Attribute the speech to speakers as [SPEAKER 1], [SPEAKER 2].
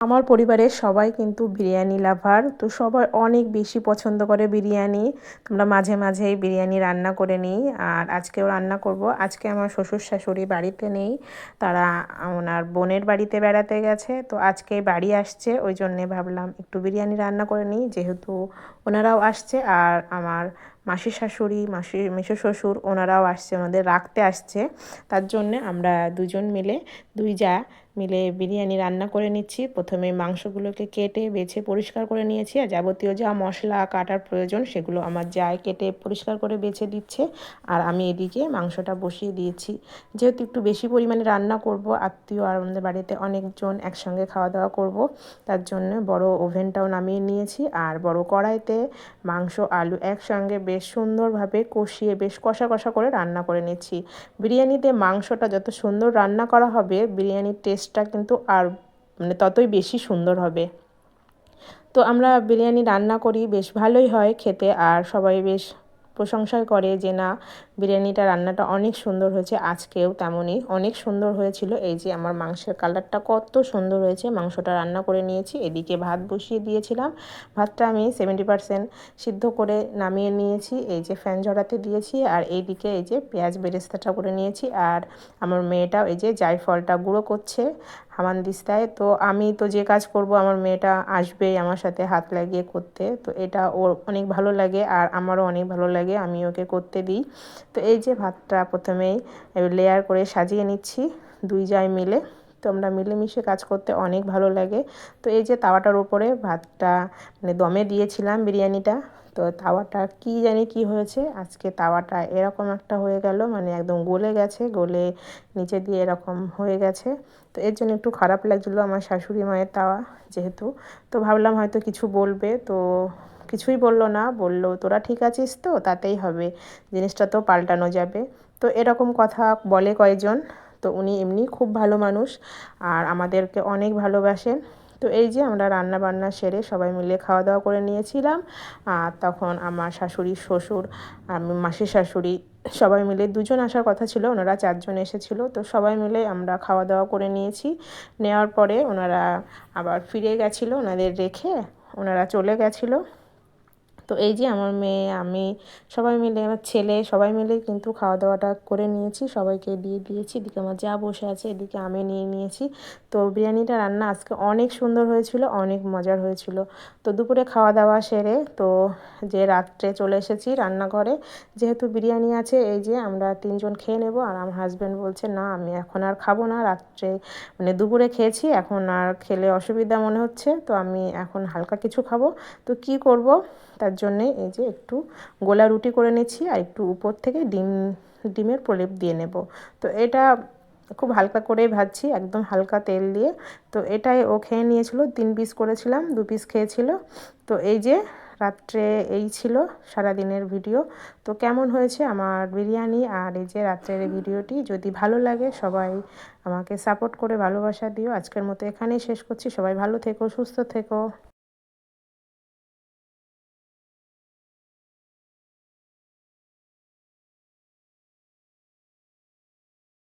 [SPEAKER 1] আমার পরিবারের সবাই কিন্তু বিরিয়ানি লাভার। তো সবাই অনেক বেশি পছন্দ করে বিরিয়ানি। তোমরা মাঝে মাঝেই বিরিয়ানি রান্না করে নিই। আর আজকেও রান্না করব। আজকে আমার শ্বশুর শাশুড়ি বাড়িতে নেই। তারা ওনার বোনের বাড়িতে বেড়াতে গেছে। তো আজকে বাড়ি আসছে। ওই জন্যে ভাবলাম একটু বিরিয়ানি রান্না করে নিই। যেহেতু ওনারাও আসছে। আর আমার মাসি শাশুড়ি মাসি মেশো শ্বশুর ওনারাও আসছে, ওনাদের রাখতে আসছে। তার জন্যে আমরা দুজন মিলে, দুই যা মিলে বিরিয়ানি রান্না করে নিচ্ছি। প্রথমে মাংসগুলোকে কেটে, বেছে পরিষ্কার করে নিয়েছি। আর যাবতীয় যা মশলা, কাটার প্রয়োজন, সেগুলো আমার যায় কেটে পরিষ্কার করে বেছে দিচ্ছে আর আমি এদিকে মাংসটা বসিয়ে দিয়েছি। যেহেতু একটু বেশি পরিমাণে রান্না করব, আত্মীয় আর আমাদের বাড়িতে অনেকজন একসঙ্গে খাওয়া দাওয়া করব, তার জন্য বড় ওভেনটাও নামিয়ে নিয়েছি। আর বড় কড়াইতে মাংস, আলু একসঙ্গে বেশ সুন্দরভাবে কষিয়ে বেশ কষা কষা করে রান্না করে নিচ্ছি। বিরিয়ানিতে মাংসটা যত সুন্দর রান্না করা হবে, বিরিয়ানির টেস্টটা কিন্তু আর মানে ততই বেশি সুন্দর হবে। তো আমরা বিরিয়ানি রান্না করি, বেশ ভালোই হয় খেতে, আর সবাই বেশ প্রশংসাই করে যে, না, বিরিয়ানিটা রান্নাটা অনেক সুন্দর হয়েছে, আজকেও তেমনই অনেক সুন্দর হয়েছিল। এই যে, আমার মাংসের কালারটা কত সুন্দর হয়েছে, মাংসটা রান্না করে নিয়েছি, এদিকে ভাত বসিয়ে দিয়েছিলাম। ভাতটা আমি সেভেন্টি পারসেন্ট সিদ্ধ করে নামিয়ে নিয়েছি, এই যে ফ্যান ঝরাতে দিয়েছি, আর এইদিকে এই যে পেঁয়াজ বেরেস্তাটা করে নিয়েছি, আর আমার মেয়েটাও এই যে জায়ফলটা গুঁড়ো করছে হামানদিস্তায় তো আমি তো যে কাজ করব, আমার মেয়েটা আসবেই আমার সাথে হাত লাগিয়ে করতে। তো এটা ওর অনেক ভালো লাগে আর আমারও অনেক ভালো লাগে, আমি ওকে করতে দিই। তো এই যে ভাতটা প্রথমেই লেয়ার করে সাজিয়ে নিচ্ছি দুই জায় মিলে। তো আমরা মিলেমিশে কাজ করতে অনেক ভালো লাগে। তো এই যে তাওয়াটার উপরে ভাতটা মানে দমে দিয়েছিলাম বিরিয়ানিটা তো তাওয়াটা কি জানি কি হয়েছে? আজকে তাওয়াটা এরকম একটা হয়ে গেল মানে একদম গলে গেছে, গলে নিচে দিয়ে এরকম হয়ে গেছে। তো এর জন্য একটু খারাপ লাগছিল আমার শাশুড়ি মায়ের তাওয়া যেহেতু। তো ভাবলাম হয়তো কিছু বলবে, তো কিছুই বলল না, বলল, তোরা ঠিক আছিস তো? তাতেই হবে, জিনিসটা তো পাল্টানো যাবে। তো এরকম কথা বলে কয়েকজন, তো উনি এমনি খুব ভালো মানুষ, আর আমাদেরকে অনেক ভালোবাসেন। তো এই যে আমরা রান্না বান্না সেরে সবাই মিলে খাওয়া দাওয়া করে নিয়েছিলাম। আর তখন আমার শাশুড়ি, শ্বশুর, আমি মাসির শাশুড়ি সবাই মিলে দুজন আসার কথা ছিল, ওনারা চারজন এসেছিল। তো সবাই মিলে আমরা খাওয়া দাওয়া করে নিয়েছি। নেওয়ার পরে ওনারা আবার ফিরে গেছিল, ওনাদের রেখে ওনারা চলে গেছিল। তো এই যে আমার মেয়ে, আমি সবাই মিলে, আমার ছেলে সবাই মিলে কিন্তু খাওয়া দাওয়াটা করে নিয়েছি। সবাইকে দিয়ে দিয়েছি। এদিকে আমার যা বসে আছে, এদিকে আমি নিয়ে নিয়েছি। তো বিরিয়ানিটা রান্না আজকে অনেক সুন্দর হয়েছিল, অনেক মজার হয়েছিল। তো দুপুরে খাওয়া দাওয়া সেরে তো যে রাত্রে চলে এসেছি রান্নাঘরে, যেহেতু বিরিয়ানি আছে, এই যে আমরা তিনজন খেয়ে নেব। আর আমার হাজব্যান্ড বলছে, না, আমি এখন আর খাব না। রাত্রে মানে দুপুরে খেয়েছি, এখন আর খেলে অসুবিধা মনে হচ্ছে। তো আমি এখন হালকা কিছু খাব। তো কি করব? তার জন্যে এই যে একটু গোলা রুটি করে নিচ্ছি আর একটু উপর থেকে ডিম, ডিমের প্রলেপ দিয়ে নেব। তো এটা খুব হালকা করেই ভাজছি, একদম হালকা তেল দিয়ে। তো এটাই ও খেয়ে নিয়েছিল, তিন পিস করেছিলাম, দু পিস খেয়েছিল। তো এই যে রাত্রে এই ছিল সারাদিনের ভিডিও তো কেমন হয়েছে আমার বিরিয়ানি আর এই যে রাত্রের ভিডিওটি? যদি ভালো লাগে সবাই আমাকে সাপোর্ট করে ভালোবাসা দিও। আজকের মতো এখানেই শেষ করছি। সবাই ভালো থেকো, সুস্থ থেকো।